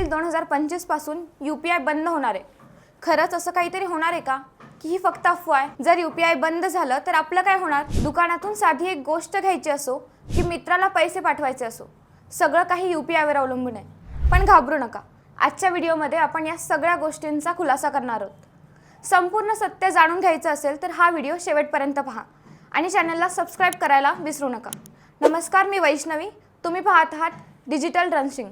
April दोन हजार पंचवीसपासून you P I बंद होणार आहे. खरंच असं काहीतरी होणार आहे का? की ही फक्त अफवा आहे. जर यू पी आय बंद झालं तर आपलं काय होणार? दुकानातून साधी एक गोष्ट घ्यायची असो की मित्राला पैसे पाठवायचे असो. सगळं काही यू पी आयवर अवलंबून आहे. पण घाबरू नका. आजच्या व्हिडिओमध्ये आपण या सगळ्या गोष्टींचा खुलासा करणार आहोत. संपूर्ण सत्य जाणून घ्यायचं असेल तर हा व्हिडिओ शेवटपर्यंत पहा. आणि चॅनलला सबस्क्राईब करायला विसरू नका. नमस्कार मी वैष्णवी. तुम्ही पाहत आहात डिजिटल रनशिंग.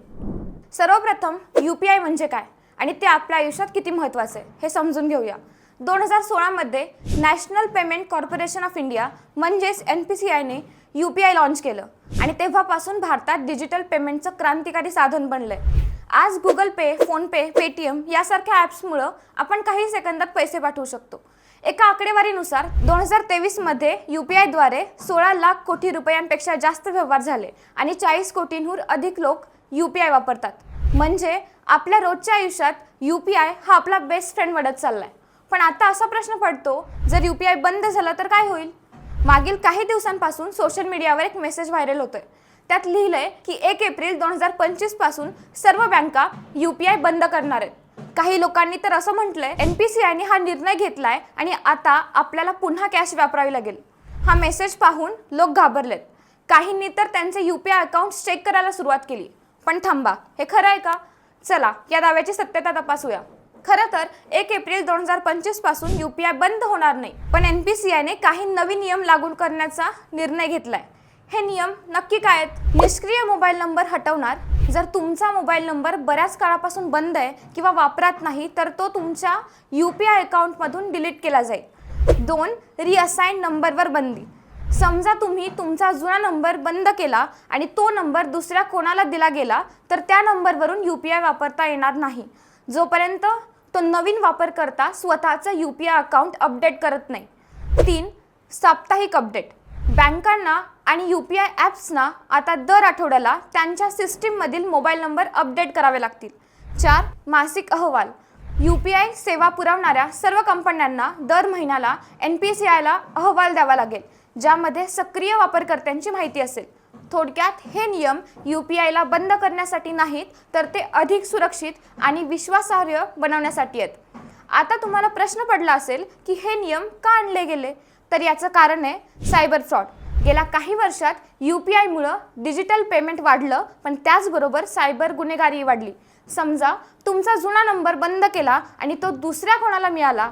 सर्वप्रथम यू पी आय म्हणजे काय? आणि ते आपल्या आयुष्यात किती महत्त्वाचं आहे हे समजून घेऊया. दोन हजार सोळामध्ये National Payment Corporation of India म्हणजेच एन पी सी आयने यू पी आय लॉन्च केलं. आणि तेव्हापासून भारतात डिजिटल पेमेंटचं क्रांतिकारी साधन बनलं आहे आज गुगल पे फोनपे पेटीएम यासारख्या ॲप्समुळं आपण काही सेकंदात पैसे पाठवू शकतो. एका आकडेवारीनुसार दोन हजार तेवीसमध्ये यू पी आयद्वारे सोळा लाख कोटी रुपयांपेक्षा जास्त व्यवहार झाले आणि चाळीस कोटींहून अधिक लोक यू पी आय वापरतात. म्हणजे आपल्या रोजच्या आयुष्यात यू पी आय हा आपला बेस्ट फ्रेंड वाढत चाललाय. पण आता असा प्रश्न पडतो जर यू पी आय बंद झाला तर काय होईल? मागील काही दिवसांपासून सोशल मीडियावर एक मेसेज व्हायरल होतोय. त्यात लिहिलंय की एक एप्रिल दोन हजार पंचवीसपासून सर्व बँका यू पी आय बंद करणार आहेत. काही लोकांनी तर असं म्हटलंय एन पी सी आयने हा निर्णय घेतलाय आणि आता आपल्याला पुन्हा कॅश वापरावी लागेल. हा मेसेज पाहून लोक घाबरलेत. काहींनी तर त्यांचे U P I account check करायला सुरुवात केली. पण थांबा. हे खरं आहे का? चला या दाव्याची सत्यता तपासूया. खरं तर एक एप्रिल दोन हजार पंचवीसपासून यू पी आय बंद होणार नाही पण एन पी सी आयने काही नवीन नियम लागू करण्याचा निर्णय घेतलाय. हे नियम नक्की काय आहेत? निष्क्रिय मोबाईल नंबर हटवणार. जर तुमचा मोबाईल नंबर बऱ्याच काळापासून बंद आहे किंवा वापरात नाही तर तो तुमच्या यू पी आय अकाउंटमधून डिलीट केला जाईल. दोन रिअसाईन नंबरवर बंदी. समजा तुम्ही तुमचा जुना नंबर बंद केला आणि तो नंबर दुसऱ्या कोणाला दिला गेला तर त्या नंबरवरून यू पी आय वापरता येणार नाही. जोपर्यंत तो नवीन वापरकर्ता स्वतःचं U P I account update करत नाही. तीन साप्ताहिक अपडेट. बँकांना आणि यू पी आय ॲप्सना आता दर आठवड्याला त्यांच्या सिस्टीममधील मोबाईल नंबर अपडेट करावे लागतील. चार मासिक अहवाल. यू पी आय सेवा पुरवणाऱ्या सर्व कंपन्यांना दर महिन्याला एन पी सी आयला अहवाल द्यावा लागेल. ज्यामध्ये सक्रिय वापरकर्त्यांची माहिती असेल. थोडक्यात हे नियम यू पी आयला बंद करण्यासाठी नाहीत तर ते अधिक सुरक्षित आणि विश्वासार्ह बनवण्यासाठी आहेत. आता तुम्हाला प्रश्न पडला असेल की हे नियम का आणले गेले? तर याचं कारण आहे सायबर फ्रॉड. गेल्या काही वर्षात यू पी आयमुळं डिजिटल पेमेंट वाढलं पण त्याचबरोबर सायबर गुन्हेगारी वाढली. समजा तुमचा जुना नंबर बंद केला आणि तो दुसऱ्या कोणाला मिळाला.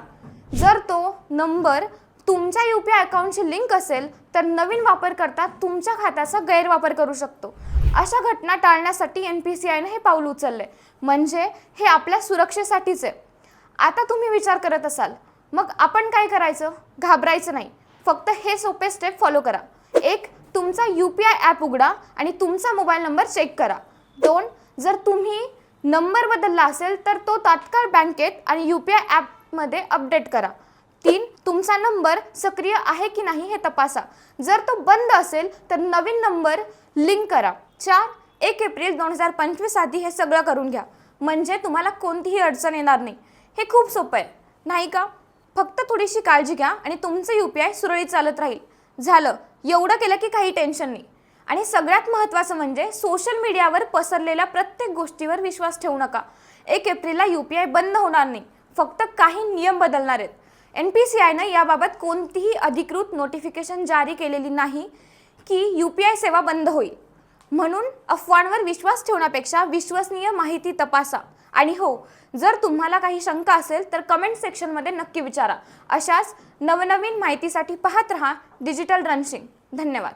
जर तो नंबर तुमच्या यू पी आय अकाउंटशी लिंक असेल तर नवीन वापरकर्ता तुमच्या खात्याचा गैरवापर करू शकतो. अशा घटना टाळण्यासाठी एन पी सी आयनं हे पाऊल उचलले म्हणजे हे आपल्या सुरक्षेसाठीच आहे. आता तुम्ही विचार करत असाल मग आपण काय करायचं? घाबरायचं नाही. फक्त हे सोपे स्टेप फॉलो करा. एक तुमचा यू पी आय ॲप उघडा आणि तुमचा मोबाईल नंबर चेक करा. दोन जर तुम्ही नंबर बदलला असेल तर तो तात्काळ बँकेत आणि यू पी आय ॲपमध्ये अपडेट करा. तीन तुमचा नंबर सक्रिय आहे की नाही हे तपासा. जर तो बंद असेल तर नवीन नंबर लिंक करा. चार एक एप्रिल दोन हजार पंचवीस आधी हे सगळं करून घ्या. म्हणजे तुम्हाला कोणतीही अडचण येणार नाही. हे खूप सोपं आहे. नाही का? फक्त थोडीशी काळजी घ्या आणि तुमचं यू पी आय सुरळीत चालत राहील. झालं. एवढं केलं की काही टेन्शन नाही. आणि सगळ्यात महत्त्वाचं म्हणजे सोशल मीडियावर पसरलेल्या प्रत्येक गोष्टीवर विश्वास ठेवू नका. एक एप्रिलला यू पी आय बंद होणार नाही. फक्त काही नियम बदलणार आहेत. एन पी सी आयनं याबाबत कोणतीही अधिकृत नोटिफिकेशन जारी केलेली नाही की यू पी आय सेवा बंद होईल. म्हणून अफवांवर विश्वास ठेवण्यापेक्षा विश्वसनीय माहिती तपासा. आणि हो जर तुम्हाला काही शंका असेल तर कमेंट सेक्शनमध्ये नक्की विचारा. अशाच नवनवीन माहितीसाठी पाहत रहा डिजिटल रनशिंग धन्यवाद.